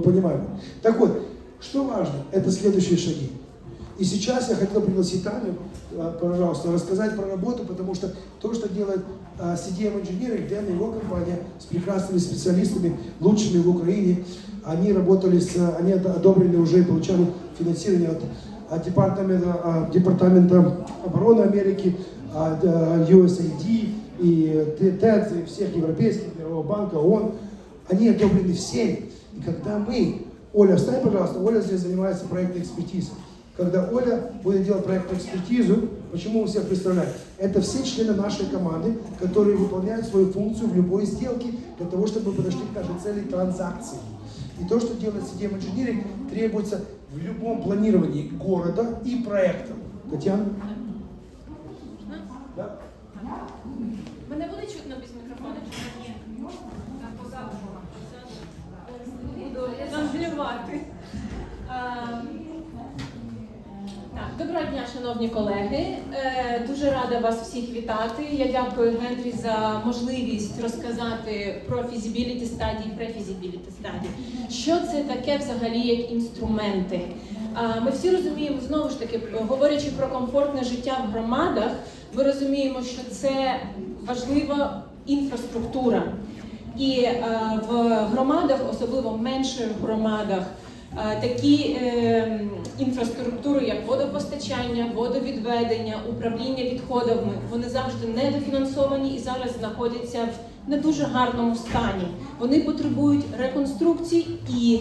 Понимаем. Так вот, что важно, это следующие шаги. И сейчас я хотел пригласить Таню, а, пожалуйста, рассказать про работу, потому что то, что делает а, CDM Engineering, Дэн и его компания с прекрасными специалистами, лучшими в Украине, они работали с, они од- одобрены уже и получали финансирование от, от департамента, а, департамента обороны Америки, от USAID и ТЭД, и всех европейских, Мирового банка, ООН. Они одобрены всеми. И когда мы, Оля, встань, пожалуйста, Оля здесь занимается проектной экспертизой. Когда Оля будет делать проектную экспертизу, почему мы всех представляем? Это все члены нашей команды, которые выполняют свою функцию в любой сделке для того, чтобы подошли к нашей цели транзакции. И то, что делает CDM Engineering, требуется в любом планировании города и проекта. Татьяна? Доброго дня, шановні колеги. Е, Дуже рада вас всіх вітати. Я дякую Генрі за можливість розказати про фізібіліті стадії, префізібіліті стадії. Що це таке взагалі як інструменти? Ми всі розуміємо, знову ж таки, говорячи про комфортне життя в громадах, ми розуміємо, що це важлива інфраструктура. І е, в громадах, особливо в менших громадах, такі е, інфраструктури, як водопостачання, водовідведення, управління відходами, вони завжди недофінансовані і зараз знаходяться в не дуже гарному стані. Вони потребують реконструкцій, і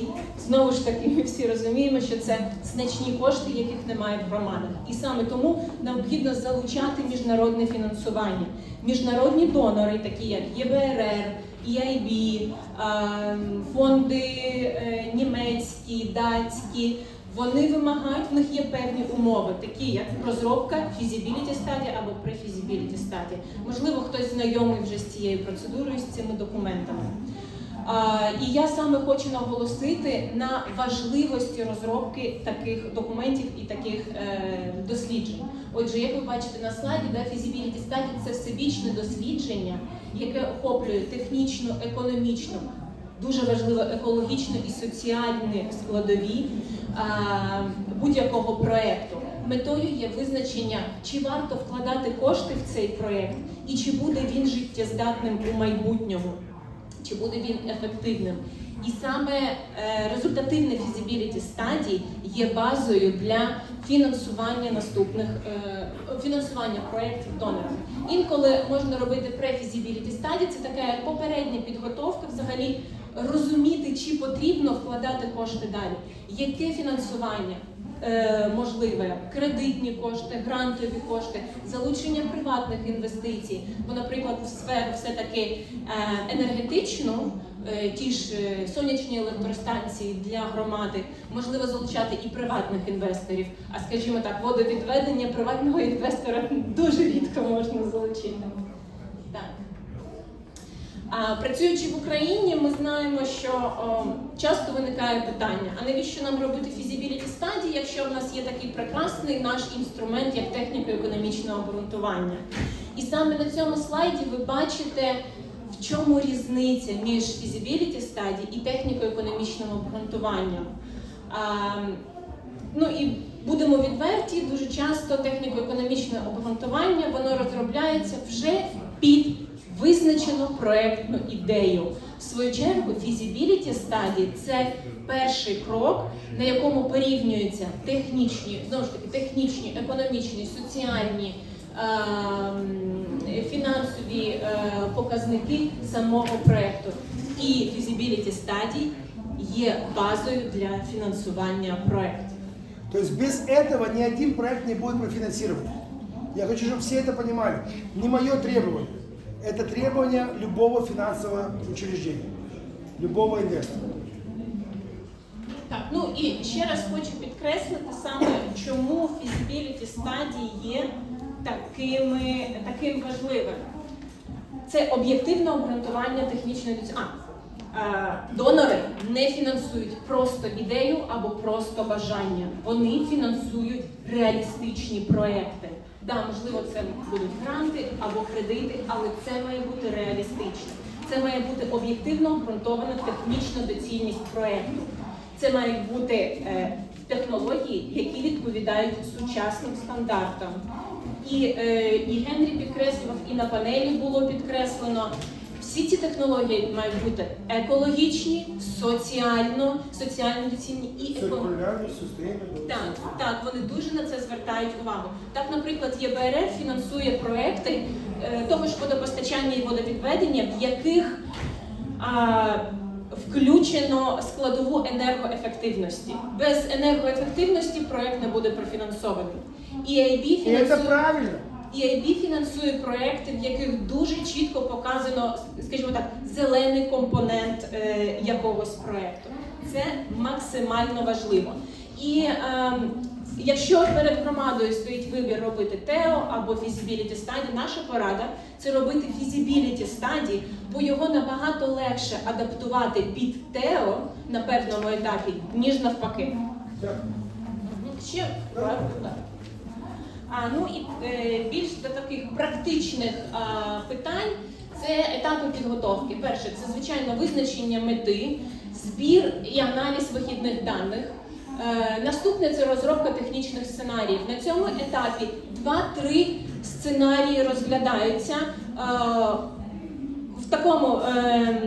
знову ж таки ми всі розуміємо, що це значні кошти, яких немає в громадах. І саме тому необхідно залучати міжнародне фінансування. Міжнародні донори, такі як ЄБРР, EIB, фонди е, німецькі, датські. Вони вимагають, в них є певні умови, такі як розробка фізібіліті стадії або префізібіліті стадії. Можливо, хтось знайомий вже з цією процедурою, з цими документами. І я саме хочу наголосити на важливості розробки таких документів і таких е, досліджень. Отже, як ви бачите на слайді, да, feasibility study – це всебічне дослідження, яке охоплює технічну, економічну, дуже важливо екологічну і соціальні складові будь-якого проекту. Метою є визначення, чи варто вкладати кошти в цей проект, і чи буде він життєздатним у майбутньому чи буде він ефективним. І саме е, результативне фізибіліті стадій є базою для фінансування наступних е, фінансування проєктів донора. Інколи можна робити префізибіліті стадії, це така попередня підготовка, взагалі розуміти, чи потрібно вкладати кошти далі, яке фінансування. Е, Можливе кредитні кошти, грантові кошти, залучення приватних інвестицій. Бо, наприклад, в сферу все-таки е, енергетичну, е, ті ж сонячні електростанції для громади, можливо залучати і приватних інвесторів. А скажімо так, водовідведення приватного інвестора дуже рідко можна залучити. Працюючи в Україні, ми знаємо, що о, часто виникає питання: а навіщо нам робити фізібіліті стадії, якщо в нас є такий прекрасний наш інструмент, як техніко-економічне обґрунтування? І саме на цьому слайді ви бачите, в чому різниця між фізібіліті стадії і техніко-економічним обґрунтуванням. Ну і будемо відверті, дуже часто техніко-економічне обґрунтування воно розробляється вже під визначену проектну ідею. В свою чергу, фізібіліті стадії це перший крок, на якому порівнюються технічні, знову ж таки, технічні, економічні, соціальні. ем, Фінансові е, показники самого проекту і фізібіліті стадій є базою для фінансування проектів. То есть без этого ни один проект не будет профинансирован. Я хочу, чтобы все это понимали. Не мое требование. Это требование любого финансового учреждения, любого инвестора. Так, ну і ще раз хочу підкреслити саме, чому фізибіліті стадії є такими, таким важливим. Це об'єктивне обґрунтування технічної доці- А, е, донори не фінансують просто ідею або просто бажання. Вони фінансують реалістичні проекти. Да, можливо, це будуть гранти або кредити, але це має бути реалістично. Це має бути об'єктивно обґрунтована технічна доцільність проекту. Це мають бути е, технології, які відповідають сучасним стандартам. І, е, і Генрі підкреслював, і на панелі було підкреслено. Всі ці технології мають бути екологічні, соціально, соціально доцільні і екологічні. Так, так, вони дуже на це звертають увагу. Так, наприклад, ЄБРР фінансує проекти е, того ж водопостачання і водовідведення, в яких а, включено складову енергоефективності. Без енергоефективності проект не буде профінансований. EIB И это фінансує правильно. EIB фінансує проекти, в яких дуже чітко показано, скажімо так, зелений компонент е, якогось проекту. Це максимально важливо. І ем, якщо перед громадою стоїть вибір робити ТЕО або feasibility study, наша порада це робити feasibility study, бо його набагато легше адаптувати під ТЕО на певному етапі, ніж навпаки. Ще так. А, ну і е, більш до таких практичних питань це етапи підготовки. Перше, це звичайно визначення мети, збір і аналіз вихідних даних. Е, наступне це розробка технічних сценаріїв. На цьому етапі 2-3 сценарії розглядаються. Е, в такому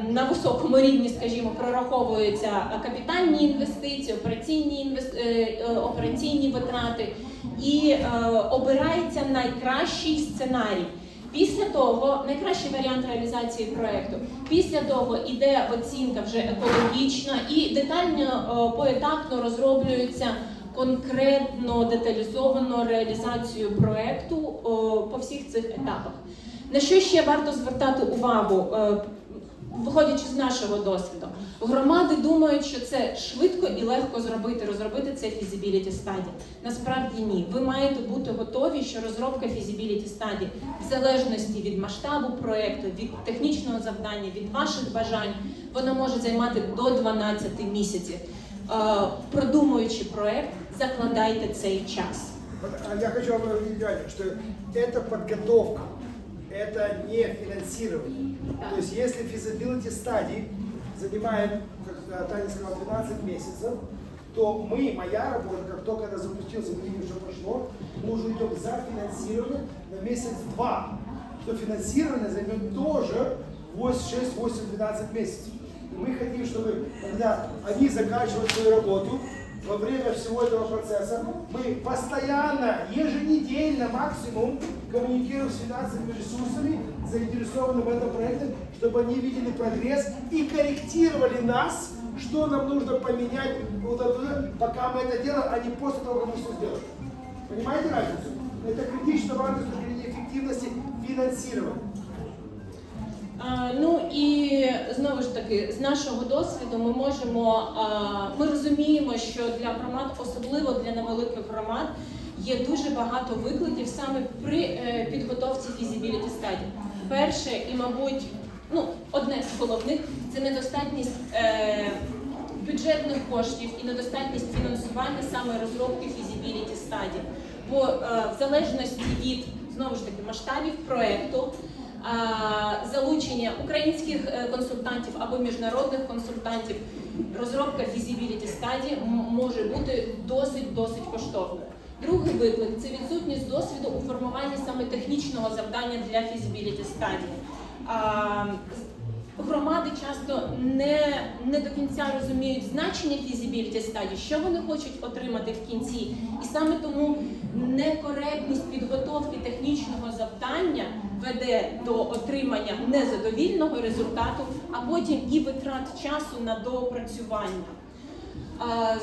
на високому рівні, скажімо, прораховуються капітальні інвестиції, операційні інвес... операційні витрати і е, обирається найкращий сценарій. Після того найкращий варіант реалізації проекту. Після того іде оцінка вже екологічна і детально е, поетапно розроблюється конкретно деталізовано реалізацію проекту е, по всіх цих етапах. На що ще варто звертати увагу, виходячи з нашого досвіду? Громади думають, що це швидко і легко зробити, розробити це feasibility study. Насправді ні. Ви маєте бути готові, що розробка feasibility study в залежності від масштабу проекту, від технічного завдання, від ваших бажань, вона може займати до 12 місяців. Е, Продумуючи проект, закладайте цей час. Вот, а Я хочу вам объяснить, Галя, что это подготовка, это не финансирование. Да. То есть если feasibility study занимает, как Таня сказала, 12 месяцев, то мы, моя работа, как только она запустилась, мы видим, что прошло, мы уже идем за финансирование на месяц-два. То финансирование займет тоже 8, 6, 8, 12 месяцев. И мы хотим, чтобы когда они заканчивают свою работу, во время всего этого процесса мы постоянно, еженедельно максимум коммуницируем с финансовыми ресурсами, заинтересованными в этом проекте, чтобы они видели прогресс и корректировали нас, что нам нужно поменять, вот это, пока мы это делаем, а не после того, как мы все сделали. Понимаете разницу? Это критично важно с точки зрения эффективности финансирования. А, Ну і знову ж таки, з нашого досвіду ми можемо, ми розуміємо, що для громад, особливо для невеликих громад, є дуже багато викликів саме при е, підготовці feasibility study. Перше і, мабуть, ну, одне з головних це недостатність е, бюджетних коштів і недостатність фінансування саме розробки feasibility study. Бо е, в залежності від знову ж таки масштабів проекту, залучення українських е, консультантів або міжнародних консультантів, розробка study м- може бути досить досить коштовною. Другий виклик це відсутність досвіду у формуванні саме технічного завдання для study. А, Громади часто не, не до кінця розуміють значення feasibility study, що вони хочуть отримати в кінці, і саме тому некоректність підготовки технічного завдання веде до отримання незадовільного результату, а потім і витрат часу на доопрацювання.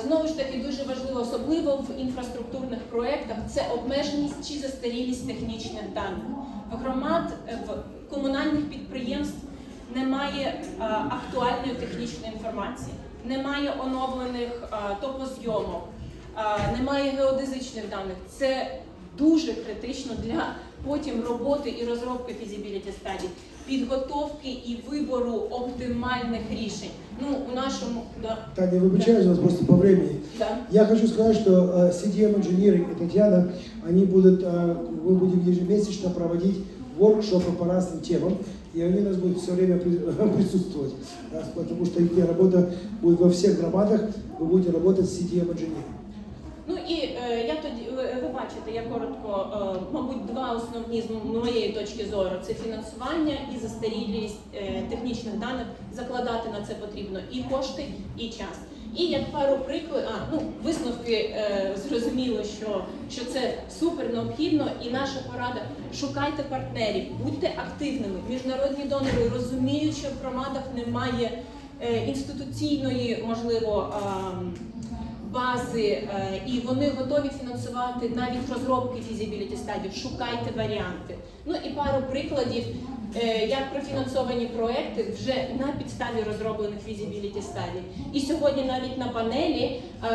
Знову ж таки, дуже важливо, особливо в інфраструктурних проєктах, це обмеженість чи застарілість технічних даних. В громад, в комунальних підприємств немає актуальної технічної інформації, немає оновлених топозйомок, немає геодезичних даних. Це дуже критично для потім роботи і розробки feasibility study, підготовки і вибору оптимальних рішень. Ну, у нашому да, Таня, выбачаюсь вас просто по времени. да. Я хочу сказать, что э, CDM Engineering и Татьяна, они будут, э, мы будем ежемесячно проводить воркшопы по разным темам. и они у нас будут все время при- присутствовать. Да, Потому что их работа будет во всех громадах, вы будете работать с CDM инженером. Бачите, я коротко, е, мабуть, два основні з моєї точки зору це фінансування і застарілість е, технічних даних. Закладати на це потрібно і кошти, і час. І як пару прикладів, а ну висновки е, зрозуміло, що, що це супер необхідно, і наша порада шукайте партнерів, будьте активними. Міжнародні донори розуміють, що в громадах немає інституційної, можливо. Бази, е, і вони готові фінансувати навіть розробки фізібіліті стадів. Шукайте варіанти. Ну і пару прикладів, е, як профінансовані проекти вже на підставі розроблених фізібіліті стадій. І сьогодні навіть на панелі е,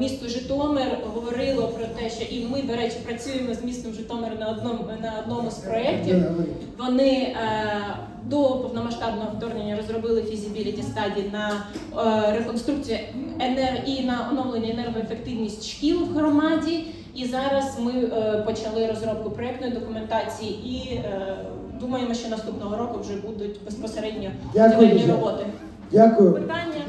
місто Житомир говорило про те, що і ми, до речі, працюємо з містом Житомир на одному на одному з проєктів. Вони до повномасштабного вторгнення розробили фізібіліті стадії на е, реконструкцію енер... і на оновлення енергоефективність шкіл в громаді. І зараз ми е, почали розробку проектної документації і е, думаємо, що наступного року вже будуть безпосередньо будівельні роботи. Дякую. Питання?